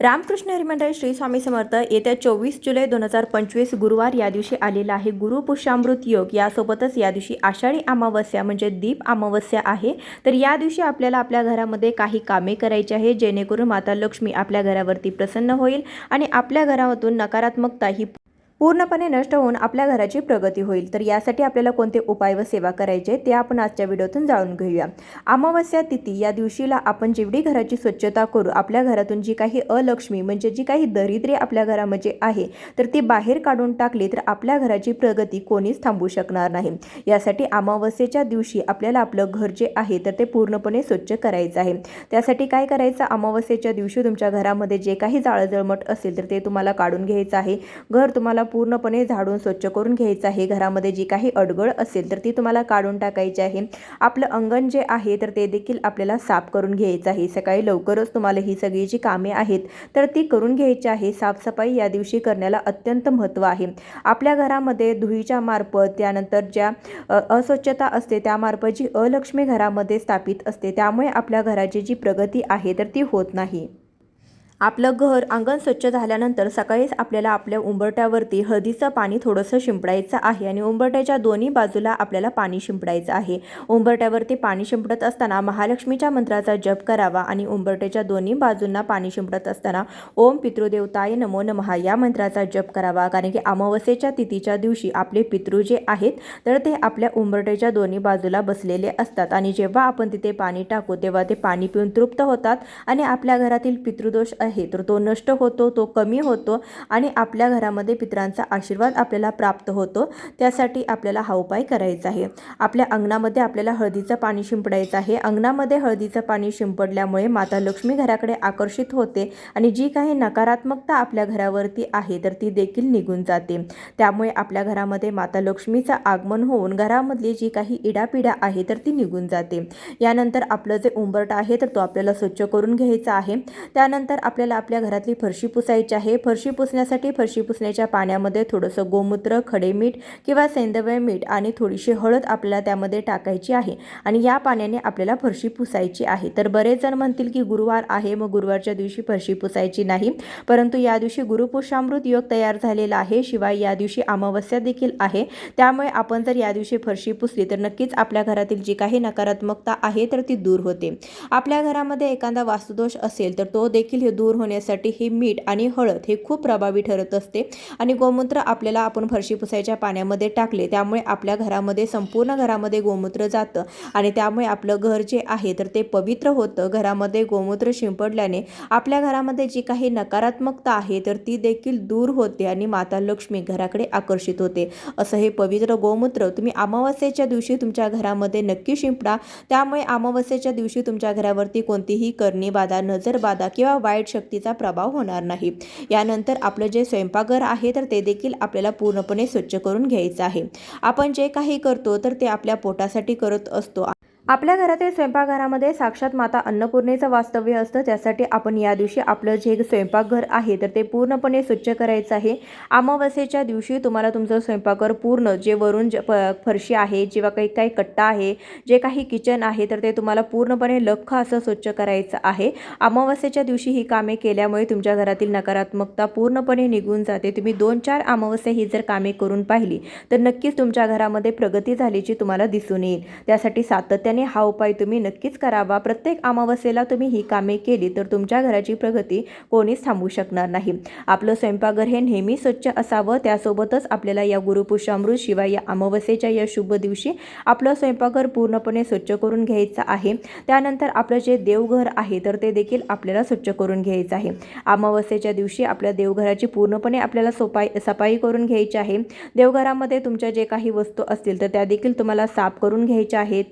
रामकृष्ण हरिमंडळ श्री स्वामी समर्थ येत्या चोवीस जुलै दोन हजार पंचवीस गुरुवार या दिवशी आलेला आहे गुरुपुष्यामृत योग. यासोबतच या दिवशी आषाढी अमावस्या म्हणजे दीप अमावस्या आहे. तर या दिवशी आपल्याला आपल्या घरामध्ये काही कामे करायची आहे जेणेकरून माता लक्ष्मी आपल्या घरावरती प्रसन्न होईल आणि आपल्या घरामधून नकारात्मकता ही पूर्णपणे नष्ट होऊन आपल्या घराची प्रगती होईल. तर यासाठी आपल्याला कोणते उपाय व सेवा करायचे ते आपण आजच्या व्हिडिओतून जाणून घेऊया. अमावस्या तिथी या दिवशीला आपण जेवढी घराची स्वच्छता करू आपल्या घरातून जी काही अलक्ष्मी म्हणजे जी काही दरिद्री आपल्या घरामध्ये आहे तर ती बाहेर काढून टाकली तर आपल्या घराची प्रगती कोणीच थांबू शकणार नाही. यासाठी अमावस्येच्या दिवशी आपल्याला आपलं घर जे आहे तर ते पूर्णपणे स्वच्छ करायचं आहे. त्यासाठी काय करायचं? अमावस्येच्या दिवशी तुमच्या घरामध्ये जे काही जाळजळमट असेल तर ते तुम्हाला काढून घ्यायचं आहे. घर तुम्हाला पूर्णपणे झाडून स्वच्छ करून घ्यायचं आहे. घरामध्ये जी काही अडगळ असेल तर ती तुम्हाला काढून टाकायची आहे. आपलं अंगण जे आहे तर ते देखील आपल्याला साफ करून घ्यायचं आहे. सकाळी लवकरच तुम्हाला ही सगळी जी कामे आहेत तर ती करून घ्यायची आहे. साफसफाई या दिवशी करण्याला अत्यंत महत्त्व आहे. आपल्या घरामध्ये धुळीच्या मार्फत त्यानंतर ज्या अस्वच्छता असते त्यामार्फत जी अलक्ष्मी घरामध्ये स्थापित असते त्यामुळे आपल्या घराची जी प्रगती आहे तर ती होत नाही. आपलं घर अंगण स्वच्छ झाल्यानंतर सकाळीच आपल्याला आपल्या उंबरट्यावरती हळदीचं पाणी थोडंसं शिंपडायचं आहे आणि उंबरट्याच्या दोन्ही बाजूला आपल्याला पाणी शिंपडायचं आहे. उंबरट्यावरती पाणी शिंपडत असताना महालक्ष्मीच्या मंत्राचा जप करावा आणि उंबरट्याच्या दोन्ही बाजूंना पाणी शिंपडत असताना ओम पितृदेवताय नमो नमः या मंत्राचा जप करावा. कारण की अमावस्येच्या तिथीच्या दिवशी आपले पितृ जे आहेत तर ते आपल्या उंबरट्याच्या दोन्ही बाजूला बसलेले असतात आणि जेव्हा आपण तिथे पाणी टाकू तेव्हा ते पाणी पिऊन तृप्त होतात आणि आपल्या घरातील पितृदोष आहे. तर तो नष्ट होतो तो कमी होतो आणि आपल्या घरामध्ये पितरांचा आशीर्वाद आपल्याला प्राप्त होतो. त्यासाठी आपल्याला हा उपाय करायचा आहे. आपल्या अंगणामध्ये आपल्याला हळदीचं पाणी शिंपडायचं आहे. अंगणामध्ये हळदीचं पाणी शिंपडल्यामुळे माता लक्ष्मी घराकडे आकर्षित होते आणि जी काही नकारात्मकता आपल्या घरावरती आहे तर ती देखील निघून जाते. त्यामुळे आपल्या घरामध्ये माता लक्ष्मीचं आगमन होऊन घरामधली जी काही इडापिडा आहे तर ती निघून जाते. यानंतर आपलं जे उंबरट आहे तर तो आपल्याला स्वच्छ करून घ्यायचा आहे. त्यानंतर आपल्याला आपल्या घरातली फरशी पुसायची आहे. फरशी पुसण्यासाठी फरशी पुसण्याच्या पाण्यामध्ये थोडंसं गोमूत्र खडे मीठ किंवा सेंदवय मीठ आणि थोडीशी हळद आपल्याला त्यामध्ये टाकायची आहे आणि या पाण्याने आपल्याला फरशी पुसायची आहे. तर बरेच जण म्हणतील की गुरुवार आहे मग गुरुवारच्या दिवशी फरशी पुसायची नाही. परंतु या दिवशी गुरुपुषामृत योग तयार झालेला आहे. शिवाय या दिवशी अमावस्या देखील आहे. त्यामुळे आपण जर या दिवशी फरशी पुसली तर नक्कीच आपल्या घरातील जी काही नकारात्मकता आहे तर ती दूर होते. आपल्या घरामध्ये एखादा वास्तुदोष असेल तर तो देखील हे दूर दूर होण्यासाठी हे मीठ आणि हळद हे खूप प्रभावी ठरत असते. आणि गोमूत्र आपल्याला आपण फरशी पुसायच्या पाण्यामध्ये टाकले त्यामुळे आपल्या घरामध्ये संपूर्ण घरामध्ये गोमूत्र जातं. आणि त्यामुळे आपलं घर जे आहे तर ते पवित्र होतं. घरामध्ये गोमूत्र शिंपडल्याने आपल्या घरामध्ये जी काही नकारात्मकता आहे तर ती देखील दूर होते आणि माता लक्ष्मी घराकडे आकर्षित होते. असं हे पवित्र गोमूत्र तुम्ही अमावस्येच्या दिवशी तुमच्या घरामध्ये नक्की शिंपडा. त्यामुळे अमावस्येच्या दिवशी तुमच्या घरावरती कोणतीही करणी बाधा नजर बाधा किंवा वाईट शक्तीचा प्रभाव होणार नाही. यानंतर आपलं जे स्वयंपाकघर आहे तर ते देखील आपल्याला पूर्णपणे स्वच्छ करून घ्यायचं आहे. आपण जे काही करतो तर ते आपल्या पोटासाठी करत असतो. आपल्या घरातील स्वयंपाकघरामध्ये साक्षात माता अन्नपूर्णेचं वास्तव्य असतं. त्यासाठी आपण या दिवशी आपलं जे स्वयंपाकघर आहे तर ते पूर्णपणे स्वच्छ करायचं आहे. अमावस्येच्या दिवशी तुम्हाला तुमचं स्वयंपाकघर पूर्ण जे वरून जे प फरशी आहे जेव्हा काही काही कट्टा आहे जे काही किचन आहे तर ते तुम्हाला पूर्णपणे लख्ख असं स्वच्छ करायचं आहे. अमावस्येच्या दिवशी ही कामे केल्यामुळे तुमच्या घरातील नकारात्मकता पूर्णपणे निघून जाते. तुम्ही दोन चार अमावस्या ही जर कामे करून पाहिली तर नक्कीच तुमच्या घरामध्ये प्रगती झाल्याची तुम्हाला दिसून येईल. त्यासाठी सातत्याने हा उपाय तुम्ही नक्कीच करावा. प्रत्येक अमावस्येला तुम्ही ही कामे केली तर तुमच्या घराची प्रगती कोणीच थांबवू शकणार नाही. आपलं स्वयंपाकघर हे नेहमी स्वच्छ असावं. त्यासोबतच आपल्याला या गुरुपुषामृत शिवाय या अमावस्येच्या या शुभ दिवशी आपलं स्वयंपाकघर पूर्णपणे स्वच्छ करून घ्यायचं आहे. त्यानंतर आपलं जे देवघर आहे तर ते देखील आपल्याला स्वच्छ करून घ्यायचं आहे. अमावस्येच्या दिवशी आपल्या देवघराची पूर्णपणे आपल्याला सोपाई सफाई करून घ्यायची आहे. देवघरामध्ये तुमच्या जे काही वस्तू असतील तर त्या देखील तुम्हाला साफ करून घ्यायच्या आहेत.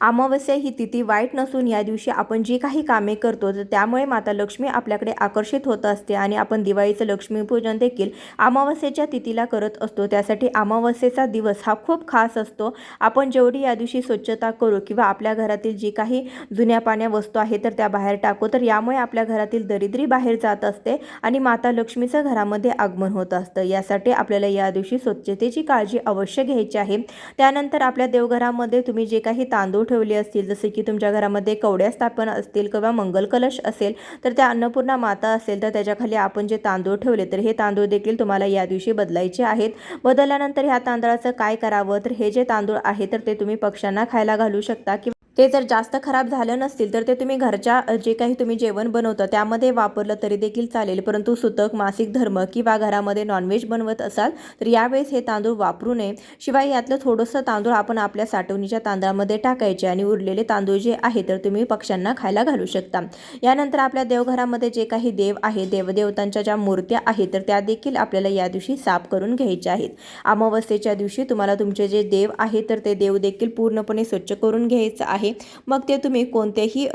अमावस्या ही तिथी वाईट नसून या दिवशी आपण जी काही कामे करतो तर त्यामुळे माता लक्ष्मी आपल्याकडे आकर्षित होत असते आणि आपण दिवाळीचं लक्ष्मीपूजन देखील अमावस्येच्या तिथीला करत असतो. त्यासाठी अमावस्येचा दिवस हा खूप खास असतो. आपण जेवढी या दिवशी स्वच्छता करू किंवा आपल्या घरातील जी काही जुन्या पाण्या वस्तू आहे तर त्या बाहेर टाकू तर यामुळे आपल्या घरातील दरिद्री बाहेर जात असते आणि माता लक्ष्मीचं घरामध्ये आगमन होत असतं. यासाठी आपल्याला या दिवशी स्वच्छतेची काळजी अवश्य घ्यायची आहे. त्यानंतर आपल्या देवघरामध्ये तुम्ही जे काही तांदूळ ठेवले असतील जसे की तुमच्या घरामध्ये कवड्या स्थापन असतील किंवा मंगल कलश असेल तर त्या अन्नपूर्णा माता असेल तर त्याच्याखाली आपण जे तांदूळ ठेवले तर हे तांदूळ देखील तुम्हाला या दिवशी बदलायचे आहेत. बदलल्यानंतर ह्या तांदळाचं काय करावं? तर हे जे तांदूळ आहे तर ते तुम्ही पक्ष्यांना खायला घालू शकता किंवा ते जर जास्त खराब झालं नसतील तर ते तुम्ही घरच्या जे काही तुम्ही जेवण बनवता त्यामध्ये वापरलं तरी देखील चालेल. परंतु सुतक मासिक धर्म किंवा घरामध्ये नॉनव्हेज बनवत असाल तर यावेळेस हे तांदूळ वापरू नये. शिवाय यातलं थोडंसं तांदूळ आपण आपल्या साठवणीच्या तांदळामध्ये टाकायचे आणि उरलेले तांदूळ जे आहे तर तुम्ही पक्ष्यांना खायला घालू शकता. यानंतर आपल्या देवघरामध्ये जे काही देव आहे देवदेवतांच्या ज्या मूर्त्या आहेत तर त्या देखील आपल्याला या दिवशी साफ करून घ्यायच्या आहेत. अमावस्येच्या दिवशी तुम्हाला तुमचे जे देव आहे तर ते देव देखील पूर्णपणे स्वच्छ करून घ्यायचं आहे. मग ते तुम्ही कोणत्याही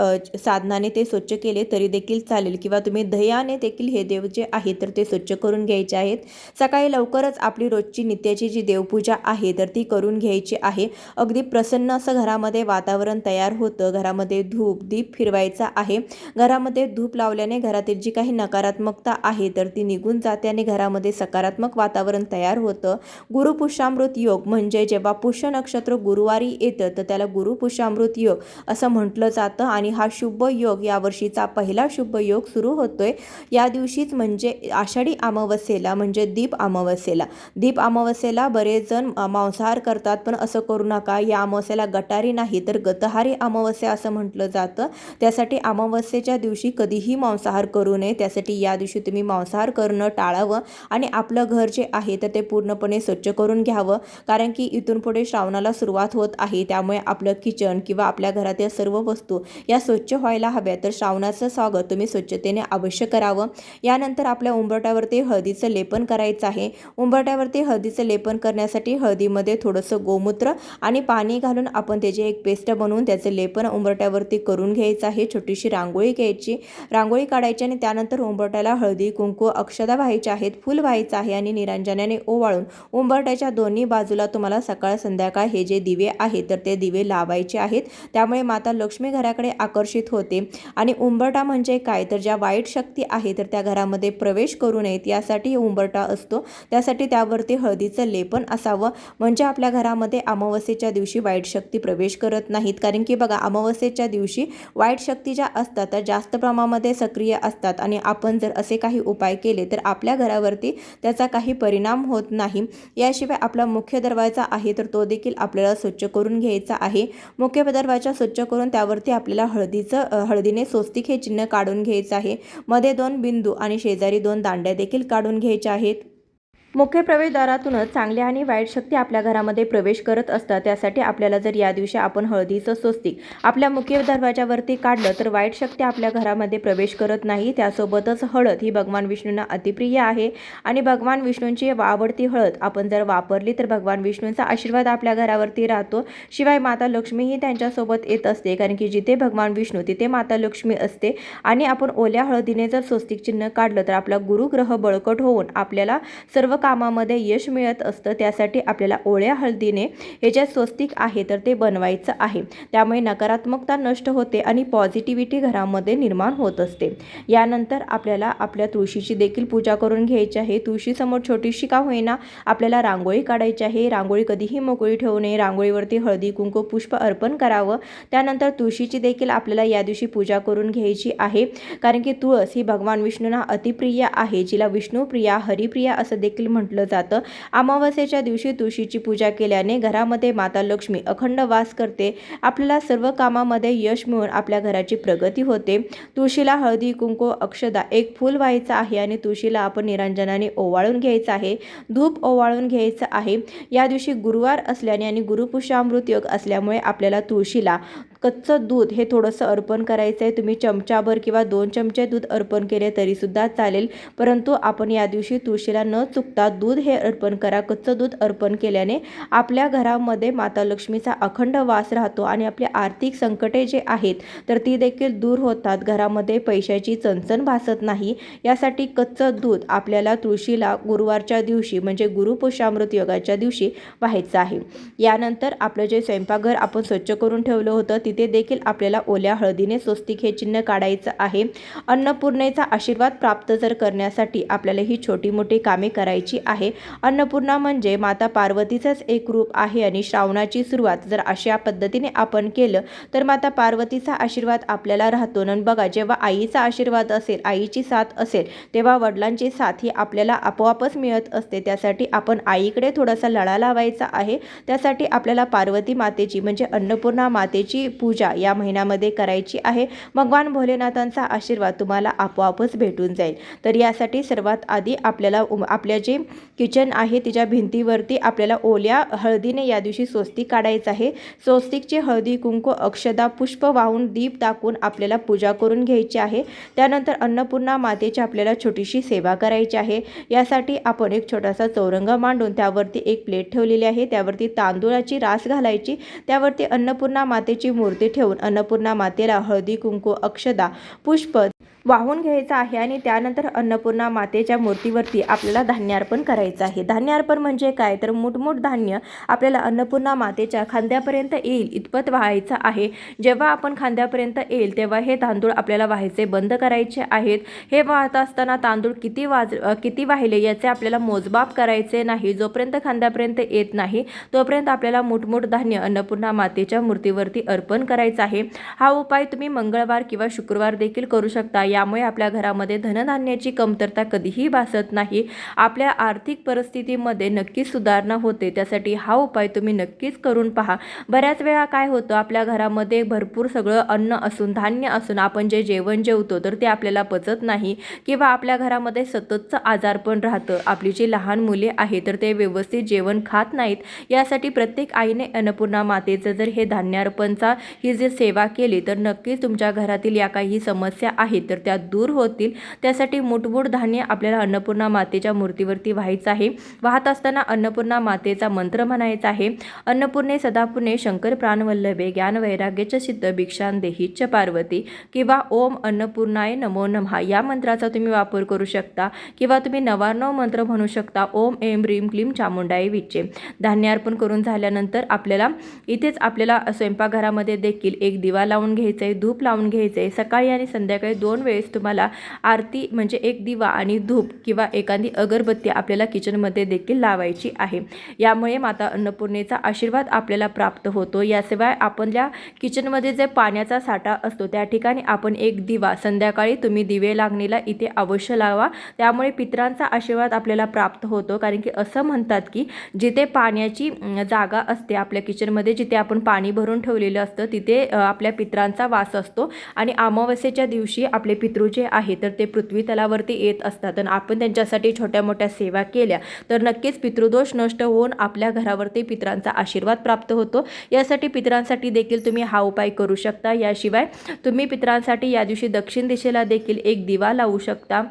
साधनाने ते स्वच्छ केले तरी देखील चालेल किंवा तुम्ही दह्याने देखील हे देव जे आहे तर ते स्वच्छ करून घ्यायचे आहेत. सकाळी लवकरच आपली रोजची नित्याची जी देवपूजा आहे तर ती करून घ्यायची आहे. अगदी प्रसन्न असं घरामध्ये वातावरण तयार होतं. घरामध्ये धूप दीप फिरवायचा आहे. घरामध्ये धूप लावल्याने घरातील जी काही नकारात्मकता आहे तर ती निघून जाते आणि घरामध्ये सकारात्मक वातावरण तयार होतं. गुरुपुष्यामृत योग म्हणजे जेव्हा पुष्य नक्षत्र गुरुवारी येतं तर त्याला गुरुपुष्यामृत योग. असं म्हटलं जातं आणि हा शुभ योग यावर्षीचा पहिला शुभ योग सुरू होतोय. या दिवशीच म्हणजे आषाढी अमावस्येला म्हणजे दीप अमावस्येला. दीप अमावस्येला बरेच जण मांसाहार करतात पण असं करू नका. या अमावस्येला गटारी नाही तर गतहारी अमावस्या असं म्हटलं जातं. त्यासाठी अमावस्येच्या दिवशी कधीही मांसाहार करू नये. त्यासाठी या दिवशी तुम्ही मांसाहार करणं टाळावं आणि आपलं घर जे आहे तर ते पूर्णपणे स्वच्छ करून घ्यावं. कारण की इथून पुढे श्रावणाला सुरुवात होत आहे. त्यामुळे आपलं किचन किंवा आपल्या घरातील सर्व वस्तू या स्वच्छ व्हायला हव्या. तर श्रावणाचं स्वागत तुम्ही स्वच्छतेने अवश्य करावं. यानंतर आपल्या उंबरट्यावरती हळदीचं लेपन करायचं आहे. उंबरट्यावरती हळदीचं लेपन करण्यासाठी हळदीमध्ये थोडंसं गोमूत्र आणि पाणी घालून आपण त्याची एक पेस्ट बनवून त्याचं लेपन उंबरट्यावरती करून घ्यायचं आहे. छोटीशी रांगोळी घ्यायची. रांगोळी काढायची आणि त्यानंतर उंबरट्याला हळदी कुंकू अक्षदा व्हायच्या आहेत. फुल व्हायचं आहे आणि निरांजनाने ओवाळून उंबरट्याच्या दोन्ही बाजूला तुम्हाला सकाळ संध्याकाळ हे जे दिवे आहेत तर ते दिवे लावायचे आहेत. त्यामुळे माता लक्ष्मी घराकडे आकर्षित होते. आणि उंबरटा म्हणजे काय? तर ज्या वाईट शक्ती आहे तर त्या घरामध्ये प्रवेश करू नयेत यासाठी उंबरटा असतो. त्यासाठी त्यावरती हळदीचं लेपन असावं. म्हणजे आपल्या घरामध्ये अमावस्येच्या दिवशी वाईट शक्ती प्रवेश करत नाहीत. कारण की बघा अमावस्येच्या दिवशी वाईट शक्ती ज्या असतात त्या जास्त प्रमाणामध्ये सक्रिय असतात. आणि आपण जर असे काही उपाय केले तर आपल्या घरावरती त्याचा काही परिणाम होत नाही. याशिवाय आपला मुख्य दरवाजा आहे तर तो देखील आपल्याला स्वच्छ करून घ्यायचा आहे. मुख्य दरवाजा स्वच्छ करून त्यावरती आपल्याला हळदीचं हळदीने स्वस्तिक हे चिन्ह काढून घ्यायचं आहे. मध्ये दोन बिंदू आणि शेजारी दोन दांड्या देखील काढून घ्यायच्या आहेत. मुख्य प्रवेशद्वारातूनच चांगल्या आणि वाईट शक्ती आपल्या घरामध्ये प्रवेश करत असतात. त्यासाठी आपल्याला जर या दिवशी आपण हळदीचं स्वस्तिक आपल्या मुख्य दरवाजावरती काढलं तर वाईट शक्ती आपल्या घरामध्ये प्रवेश करत नाही. त्यासोबतच हळद ही भगवान विष्णूंना अतिप्रिय आहे आणि भगवान विष्णूंची आवडती हळद आपण जर वापरली तर भगवान विष्णूंचा आशीर्वाद आपल्या घरावरती राहतो. शिवाय माता लक्ष्मीही त्यांच्यासोबत येत असते कारण की जिथे भगवान विष्णू तिथे माता लक्ष्मी असते आणि आपण ओल्या हळदीने जर स्वस्तिक चिन्ह काढलं तर आपला गुरुग्रह बळकट होऊन आपल्याला सर्व कामामध्ये यश मिळत असतं त्यासाठी आपल्याला ओळ्या हळदीने हे जे स्वस्तिक आहे तर ते बनवायचं आहे. त्यामुळे नकारात्मकता नष्ट होते आणि पॉझिटिव्हिटी घरामध्ये निर्माण होत असते. यानंतर आपल्याला आपल्या तुळशीची देखील पूजा करून घ्यायची आहे. तुळशीसमोर छोटीशी का होईना आपल्याला रांगोळी काढायची आहे. रांगोळी कधीही मोकळी ठेवू नये. रांगोळीवरती हळदी कुंकू पुष्प अर्पण करावं. त्यानंतर तुळशीची देखील आपल्याला या दिवशी पूजा करून घ्यायची आहे. कारण की तुळस ही भगवान विष्णूंना अतिप्रिय आहे. जिला विष्णुप्रिया हरिप्रिया असं देखील म्हटलं जातं. अमावस्येच्या दिवशी तुळशीची पूजा केल्याने घरामध्ये माता लक्ष्मी अखंड वास करते. आपल्याला सर्व कामामध्ये यश मिळून आपल्या घराची प्रगती होते. तुळशीला हळदी कुंकू अक्षदा एक फूल व्हायचं आहे आणि तुळशीला आपण निरांजनाने ओवाळून घ्यायचं आहे. धूप ओवाळून घ्यायचं आहे. या दिवशी गुरुवार असल्याने आणि गुरुपुष्यामृत योग असल्यामुळे आपल्याला तुळशीला कच्चं दूध हे थोडंसं अर्पण करायचं आहे तुम्ही चमचाभर किंवा दोन चमचे दूध अर्पण केले तरीसुद्धा चालेल. परंतु आपण या दिवशी तुळशीला न चुकता दूध हे अर्पण करा. कच्चं दूध अर्पण केल्याने आपल्या घरामध्ये माता लक्ष्मीचा अखंड वास राहतो आणि आपले आर्थिक संकटे जे आहेत तर ती देखील दूर होतात. घरामध्ये पैशाची चणचण भासत नाही. यासाठी कच्चं दूध आपल्याला तुळशीला गुरुवारच्या दिवशी म्हणजे गुरुपुषामृत योगाच्या दिवशी व्हायचं आहे. यानंतर आपलं जे स्वयंपाकघर आपण स्वच्छ करून ठेवलं होतं तिथे देखील आपल्याला ओल्या हळदीने स्वस्तिक हे चिन्ह काढायचं आहे. अन्नपूर्णेचा आशीर्वाद प्राप्त जर करण्यासाठी आपल्याला ही छोटी मोठी कामे करायची महत्त्वाची आहे. अन्नपूर्णा म्हणजे माता पार्वतीचंच एक रूप आहे आणि श्रावणाची सुरुवात जर अशा पद्धतीने आपण केलं तर माता पार्वतीचा आशीर्वाद आपल्याला राहतो. न बघा जेव्हा आईचा आशीर्वाद असेल आईची साथ असेल तेव्हा वडिलांची साथ ही आपल्याला आपोआपच मिळत असते. त्यासाठी आपण आईकडे थोडासा लळा लावायचा आहे. त्यासाठी आपल्याला पार्वती मातेची म्हणजे अन्नपूर्णा मातेची पूजा या महिन्यामध्ये करायची आहे. भगवान भोलेनाथांचा आशीर्वाद तुम्हाला आपोआपच भेटून जाईल. तर यासाठी सर्वात आधी आपल्याला उम- आपल्या जे किचन आहे. तिच्या भिंतीवरती आपल्याला ओल्या हळदीने या दिवशी स्वस्तिक काढायचं आहे. स्वस्तिकची हळदी कुंकू अक्षदा पुष्प वाहून दीप टाकून आपल्याला पूजा करून घ्यायची आहे. त्यानंतर अन्नपूर्णा मातेची आपल्याला छोटीशी सेवा करायची आहे. यासाठी आपण एक छोटासा चौरंग मांडून त्यावरती एक प्लेट ठेवलेली आहे. त्यावरती तांदूळाची रास घालायची. त्यावरती अन्नपूर्णा मातेची मूर्ती ठेवून अन्नपूर्णा मातेला हळदी कुंकू अक्षदा पुष्प वाहून घ्यायचं आहे आणि त्यानंतर अन्नपूर्णा मातेच्या मूर्तीवरती आपल्याला धान्यार्पण करायचं आहे. धान्यार्पण म्हणजे काय? तर मुठमुठ धान्य आपल्याला अन्नपूर्णा मातेच्या खांद्यापर्यंत येईल इतपत व्हायचं आहे. जेव्हा आपण खांद्यापर्यंत येईल तेव्हा हे तांदूळ आपल्याला व्हायचे बंद करायचे आहेत. हे वाहत असताना तांदूळ किती वाज किती वाहिले याचे आपल्याला मोजमाप करायचे नाही. जोपर्यंत खांद्यापर्यंत येत नाही तोपर्यंत आपल्याला मुठमुठ धान्य अन्नपूर्णा मातेच्या मूर्तीवरती अर्पण करायचं आहे. हा उपाय तुम्ही मंगळवार किंवा शुक्रवार देखील करू शकता. यामुळे आपल्या घरामध्ये धनधान्याची कमतरता कधीही भासत नाही. आपल्या आर्थिक परिस्थितीमध्ये नक्कीच सुधारणा होते. त्यासाठी हा उपाय तुम्ही नक्कीच करून पहा. बऱ्याच वेळा काय होतं आपल्या घरामध्ये भरपूर सगळं अन्न असून धान्य असून आपण जे जेवण जेवतो तर ते आपल्याला पचत नाही किंवा आपल्या घरामध्ये सततचं आजारपण राहतं. आपली जी लहान मुले आहेत तर ते व्यवस्थित जेवण खात नाहीत. यासाठी प्रत्येक आईने अन्नपूर्णा मातेचं जर हे धान्यार्पणचा ही जी सेवा केली तर नक्कीच तुमच्या घरातील या काही समस्या आहेत तर त्या दूर होतील. त्यासाठी मुठमुठ धान्य आपल्याला अन्नपूर्णा मातेच्या मूर्तीवरती व्हायचं आहे. वाहत असताना अन्नपूर्णा मातेचा मंत्र म्हणायचा आहे. अन्नपूर्णे सदापूर्णे शंकर प्राणवल्लभे ज्ञान वैराग्यच सिद्ध भिक्षान देहीच पार्वती किंवा ओम अन्नपूर्णाय नमो नमः या मंत्राचा तुम्ही वापर करू शकता किंवा तुम्ही नवार्णव मंत्र म्हणू शकता. ओम एम रीम क्लीम चामुंडाई विचे धान्यार्पण करून झाल्यानंतर आपल्याला इथेच आपल्याला स्वयंपाकघरामध्ये देखील एक दिवा लावून घ्यायचा आहे धूप लावून घ्यायचं आहे सकाळी आणि संध्याकाळी दोन वेळ वेळेस तुम्हाला आरती म्हणजे एक दिवा आणि धूप किंवा एखादी अगरबत्ती आपल्याला किचनमध्ये देखील लावायची आहे. यामुळे माता अन्नपूर्णेचा आशीर्वाद आपल्याला प्राप्त होतो. याशिवाय आपल्या किचनमध्ये जे पाण्याचा साठा असतो त्या ठिकाणी आपण एक दिवा संध्याकाळी तुम्ही दिवे लागणीला इथे अवश्य लावा. त्यामुळे पितरांचा आशीर्वाद आपल्याला प्राप्त होतो. कारण की असं म्हणतात की जिथे पाण्याची जागा असते आपल्या किचनमध्ये जिथे आपण पाणी भरून ठेवलेलं असतं तिथे आपल्या पितरांचा वास असतो. आणि अमावस्येच्या दिवशी आपले पितृ जे आहे तर ते पृथ्वी तलावरती येत असतात. आणि आपण त्यांच्यासाठी छोट्या मोठ्या सेवा केल्या तर नक्कीच पितृदोष नष्ट होऊन आपल्या घरावरती पितरांचा आशीर्वाद प्राप्त होतो. यासाठी पितरांसाठी देखील तुम्ही हा उपाय करू शकता. याशिवाय तुम्ही पितरांसाठी या दिवशी दक्षिण दिशेला देखील एक दिवा लावू शकता.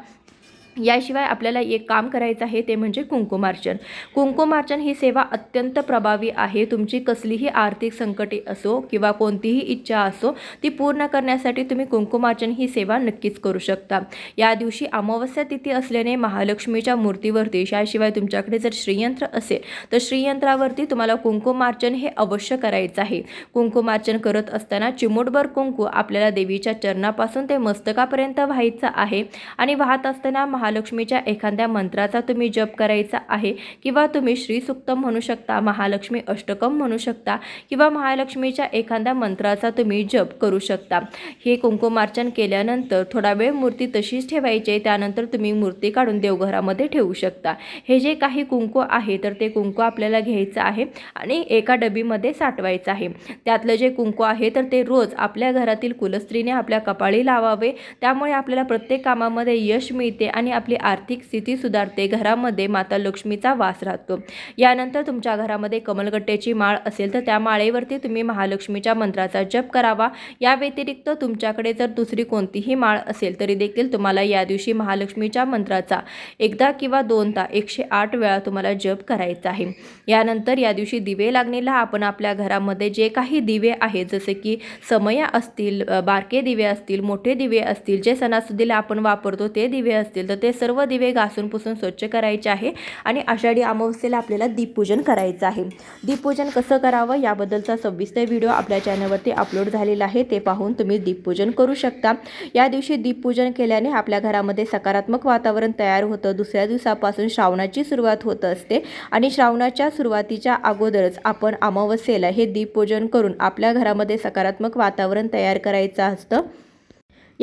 याशिवाय आपल्याला एक काम करायचं आहे ते म्हणजे कुंकुमार्चन. कुंकुमार्चन ही सेवा अत्यंत प्रभावी आहे. तुमची कसलीही आर्थिक संकटे असो किंवा कोणतीही इच्छा असो ती पूर्ण करण्यासाठी तुम्ही कुंकुमार्चन ही सेवा नक्कीच करू शकता. या दिवशी अमावस्या तिथी असल्याने महालक्ष्मीच्या मूर्तीवरती याशिवाय तुमच्याकडे जर श्रीयंत्र असेल तर श्रीयंत्रावरती तुम्हाला कुंकुमार्चन हे अवश्य करायचं आहे. कुंकुमार्चन करत असताना चिमूटभर कुंकू आपल्याला देवीच्या चरणापासून ते मस्तकापर्यंत व्हायचं आहे. आणि वाहत असताना महा महालक्ष्मीच्या एखाद्या मंत्राचा तुम्ही जप करायचा आहे किंवा तुम्ही श्रीसुक्तम म्हणू शकता महालक्ष्मी अष्टकम म्हणू शकता किंवा महालक्ष्मीच्या एखाद्या मंत्राचा तुम्ही जप करू शकता. हे कुंकुमार्चन केल्यानंतर थोडा वेळ मूर्ती तशीच ठेवायची आहे त्यानंतर तुम्ही मूर्ती काढून देवघरामध्ये ठेवू शकता. हे जे काही कुंकू आहे तर ते कुंकू आपल्याला घ्यायचं आहे आणि एका डबीमध्ये साठवायचं आहे. त्यातलं जे कुंकू आहे तर ते रोज आपल्या घरातील कुलस्त्रीने आपल्या कपाळी लावावे. त्यामुळे आपल्याला प्रत्येक कामामध्ये यश मिळते आणि आपली आर्थिक स्थिती सुधारते. घरामध्ये माता लक्ष्मीचा वास राहतो. यानंतर तुमच्या घरामध्ये कमलगट्ट्याची माळ असेल तर त्या माळेवरती तुम्ही महालक्ष्मीच्या मंत्राचा जप करावा. या व्यतिरिक्त तुमच्याकडे जर दुसरी कोणतीही माळ असेल तरी देखील तुम्हाला या दिवशी महालक्ष्मीच्या मंत्राचा एकदा किंवा दोनदा एकशे आठ वेळा तुम्हाला जप करायचा आहे. यानंतर या दिवशी दिवे लागणीला आपण आपल्या घरामध्ये जे काही दिवे आहेत जसे की समय असतील बारके दिवे असतील मोठे दिवे असतील जे सणासुदीला आपण वापरतो ते दिवे असतील तर ते सर्व दिवे घासून पुसून स्वच्छ करायचे आहे आणि आषाढी अमावस्येला आपल्याला दीपपूजन करायचं आहे. दीपपूजन कसं करावं याबद्दलचा सविस्तर व्हिडिओ आपल्या चॅनलवरती अपलोड झालेला आहे. ते पाहून तुम्ही दीपपूजन करू शकता. या दिवशी दीपपूजन केल्याने आपल्या घरामध्ये सकारात्मक वातावरण तयार होतं. दुसऱ्या दिवसापासून श्रावणाची सुरुवात होत असते आणि श्रावणाच्या सुरुवातीच्या अगोदरच आपण अमावस्येला हे दीपपूजन करून आपल्या घरामध्ये सकारात्मक वातावरण तयार करायचं असतं.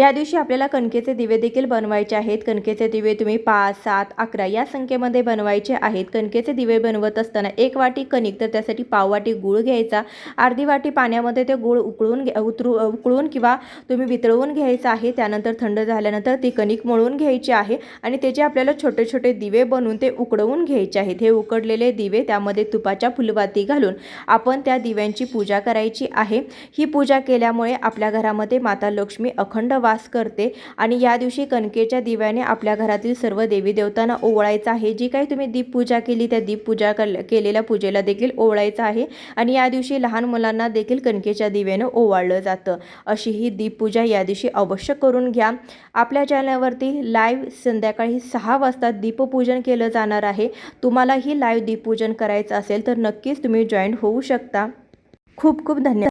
या दिवशी आपल्याला कणकेचे दिवे देखील बनवायचे आहेत. कणकेचे दिवे तुम्ही पाच सात अकरा या संख्येमध्ये बनवायचे आहेत. कणकेचे दिवे बनवत असताना एक वाटी कणिक तर त्यासाठी पाव वाटी गूळ घ्यायचा. अर्धी वाटी पाण्यामध्ये ते गूळ उकळून घ्या उतरू उकळून किंवा तुम्ही वितळवून घ्यायचं आहे. त्यानंतर थंड झाल्यानंतर ती कणिक मळून घ्यायची आहे आणि त्याचे आपल्याला छोटे छोटे दिवे बनवून ते उकडवून घ्यायचे आहेत. हे उकडलेले दिवे त्यामध्ये तुपाच्या फुलवाती घालून आपण त्या दिव्यांची पूजा करायची आहे. ही पूजा केल्यामुळे आपल्या घरामध्ये माता लक्ष्मी अखंड वा वास करते. आणि या दिवशी कणकेच्या दिव्याने आपल्या घरातील सर्व देवी देवतांना ओवळायचं आहे. जी काही तुम्ही दीपपूजा केली त्या दीपपूजा कल- केलेल्या पूजेला देखील ओवळायचं आहे. आणि या दिवशी लहान मुलांना देखील कणकेच्या दिव्यानं ओवाळलं जातं. अशी ही दीपपूजा या दिवशी अवश्य करून घ्या. आपल्या चॅनलवरती लाईव्ह संध्याकाळी सहा वाजता दीपपूजन केलं जाणार आहे. तुम्हालाही लाईव्ह दीपपूजन करायचं असेल तर नक्कीच तुम्ही जॉईन होऊ शकता. खूप खूप धन्यवाद.